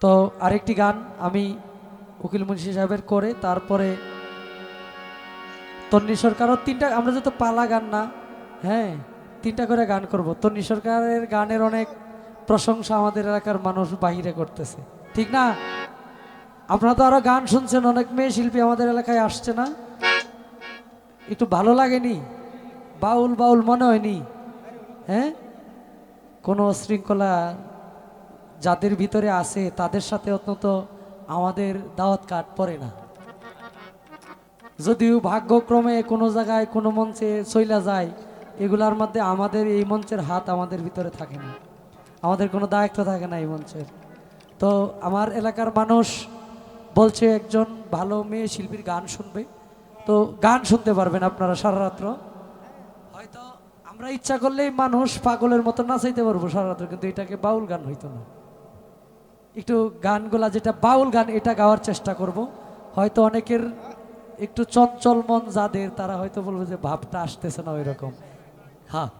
তো আরেকটি গান আমি উকিল মুন্সি সাহেবের করে, তারপরে তন্নি সরকারও তিনটা, আমরা যত পালা গান না হ্যাঁ তিনটা করে গান করব। তন্নি সরকারের গানের অনেক প্রশংসা আমাদের এলাকার মানুষ বাহিরে করতেছে। ঠিক না? আপনারা তো আরও গান শুনছেন, অনেক মেয়ে শিল্পী আমাদের এলাকায় আসছে না? একটু ভালো লাগেনি? বাউল বাউল মনে হয়নি? হ্যাঁ? কোনো শৃঙ্খলা যাদের ভিতরে আছে, তাদের সাথে অত্যন্ত আমাদের দাওয়াত কাট পড়ে না। যদিও ভাগ্যক্রমে কোনো জায়গায়, কোনো মঞ্চে চইলা যায়, এগুলার মধ্যে আমাদের এই মঞ্চের হাত আমাদের ভিতরে থাকে না। আমাদের কোনো দায়িত্ব থাকে না এই মঞ্চের। তো আমার এলাকার মানুষ বলছে, একজন ভালো মেয়ে শিল্পীর গান শুনবে। তো গান শুনতে পারবেন আপনারা সারা রাত্র হয়তো আমরা ইচ্ছা করলেই মানুষ পাগলের মতো নাচাইতে পারব সারা রাত্র কিন্তু এটাকে বাউল গান হইতো না। একটু গানগুলা যেটা বাউল গান, এটা গাওয়ার চেষ্টা করব। হয়তো অনেকের একটু চঞ্চল মন যাদের, তারা হয়তো বলবে যে ভাবটা আসতেছে না ওই রকম হ্যাঁ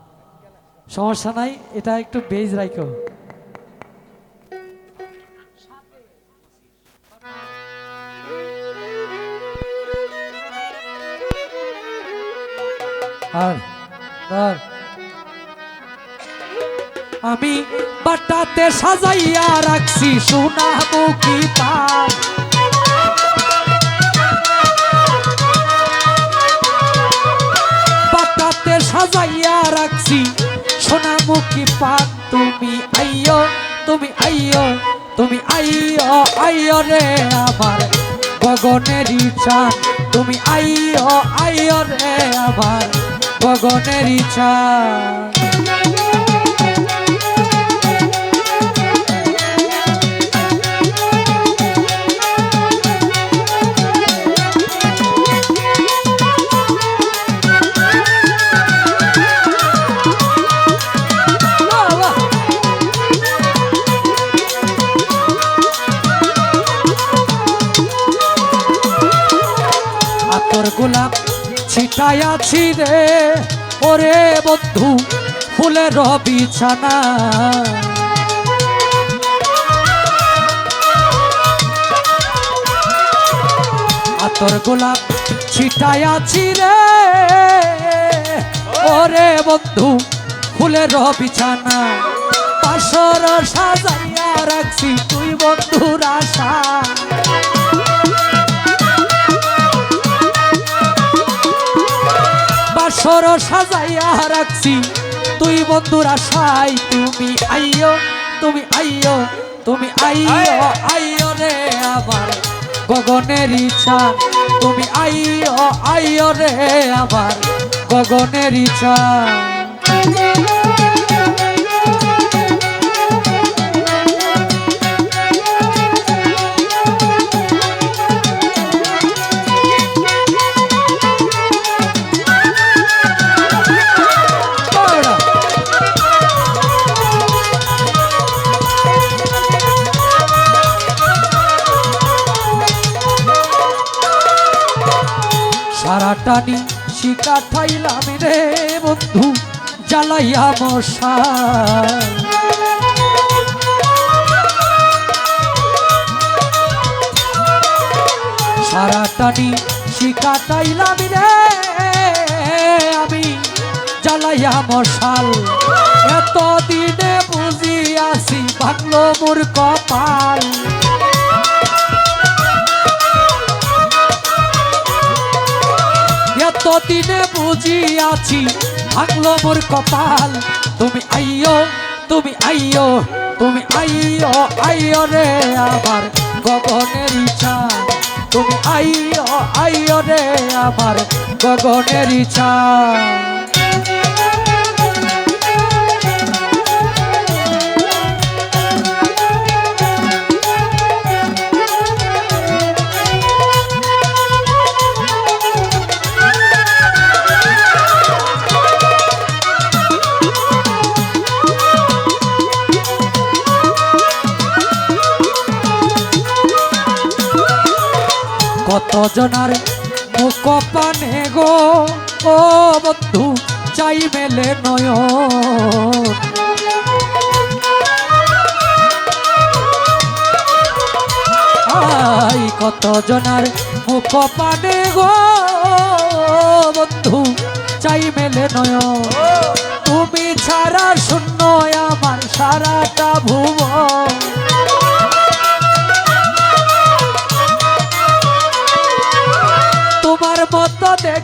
সমস্যা নাই, এটা একটু বেজ আর আর। আমি বাটাতে সাজাইয়া রাখছি সোনা মুখী পান বাটাতে সাজাইয়া রাখছি সোনা মুখী পান। তুমি আইয় তুমি আইয় তুমি আইয় আইও রে আমার গগনেরই চান তুমি আইয় আইও রে আমার গগনেরই চান ছিটাইয়াছি রে ওরে বন্ধু, ফুলের বিছানা। আতর গোলাপ ছিটাইয়াছি রে ওরে বন্ধু, ফুলের বিছানা। পাশর সাজাইয়া রাখছি তুই বন্ধুর আশা। বাসর সাজাইয়া রাখছি। তুই বন্ধুর আশাই তুমি আইও তুমি আইও তুমি আইও আইও রে আমার গগনের ইচ্ছা তুমি আইও আইও রে আমার গগনের ইচ্ছা টানি শিকা ঠাইলাম রে বন্ধু, জ্বালাইয়া মশাই সারা টানি, শিকা টাইলাম রে, আমি জ্বালাইয়া মশাল। এত দিনে বুঝি আসি ভাঙলো মোর কপাল। দিনে বুঝি আছি ভাঙলো মোর কপাল। তুমি আইও তুমি আইও তুমি আইও আইও রে আমার গগনের ইচ্ছা তুমি আইও আইও রে আমার গগনের ইচ্ছা কত জনার মুখ পানে গো? ও বন্ধু, চাই মেলে নয়ন। কত জনার মুখ পানে গো? বন্ধু, চাই মেলে নয় তুমি ছাড়া শূন্য, আমার সারাটা ভুবন।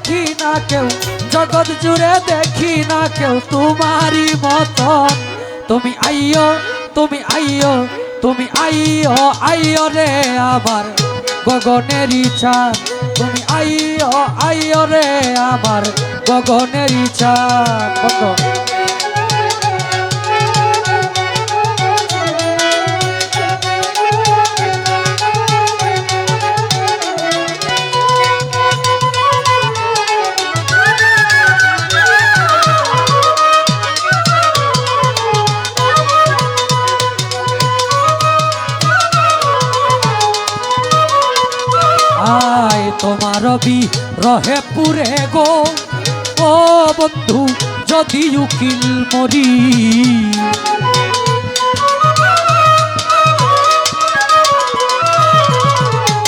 দেখি না কেউ, জগৎ জুড়ে দেখি না কেউ তোমারই মত তুমি আইও তুমি আইও তুমি আইও আইও রে আবার গগনের ইচ্ছা তুমি আইও আইও রে আবার গগনের ইচ্ছা বন্ধ। তোমার বি রহে পুরে গো। ও বন্ধু, যদি উকিল মরি।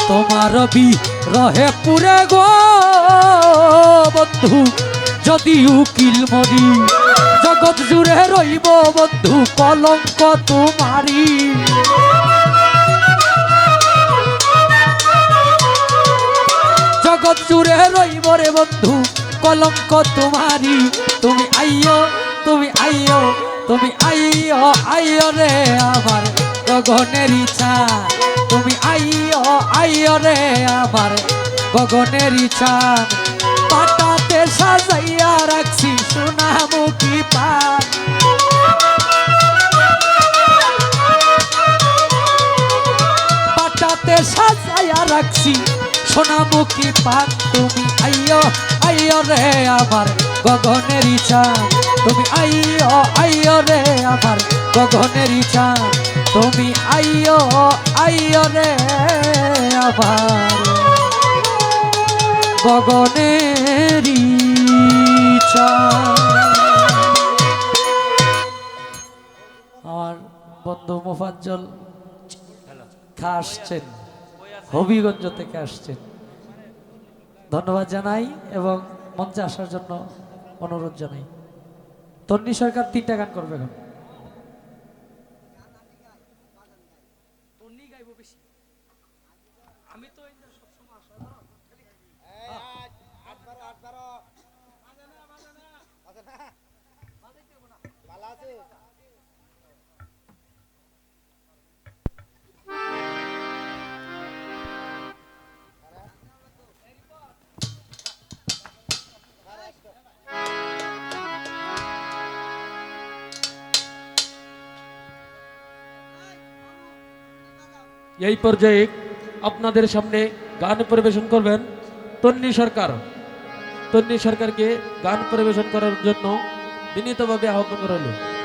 তোমার বি রহে পুরে গো। বন্ধু, যদি উকিল মরি। জগৎ জুড়ে রইব বন্ধু, কলঙ্ক তোমারি জগৎ জুড়ে রইব রে বন্ধু, কলঙ্ক তোমারি তুমি আইও তুমি আইও তুমি আইও আইও রে আমার গগনের ইচ্ছা। তুমি আইও আইও রে আমার গগনের ইচ্ছা। সোনামুখী পান তুমি আইয় আইয় রে আমার গগনের ইচ্ছা তুমি আইয় আইয় রে আমার গগনের ইচ্ছা তুমি আইয় আইয় রে আমার গগনের আমার বন্ধু মোফাজ্জল খা আসছেন হবিগঞ্জ থেকে আসছেন। ধন্যবাদ জানাই এবং মঞ্চে আসার জন্য অনুরোধ জানাই। তন্নি সরকার তিনটা গান করবে এখন। এই পর্যায়ে আপনাদের সামনে গান পরিবেশন করবেন তন্নি সরকার। তন্নি সরকারকে গান পরিবেশন করার জন্য বিনীতভাবে আহ্বান করা হলো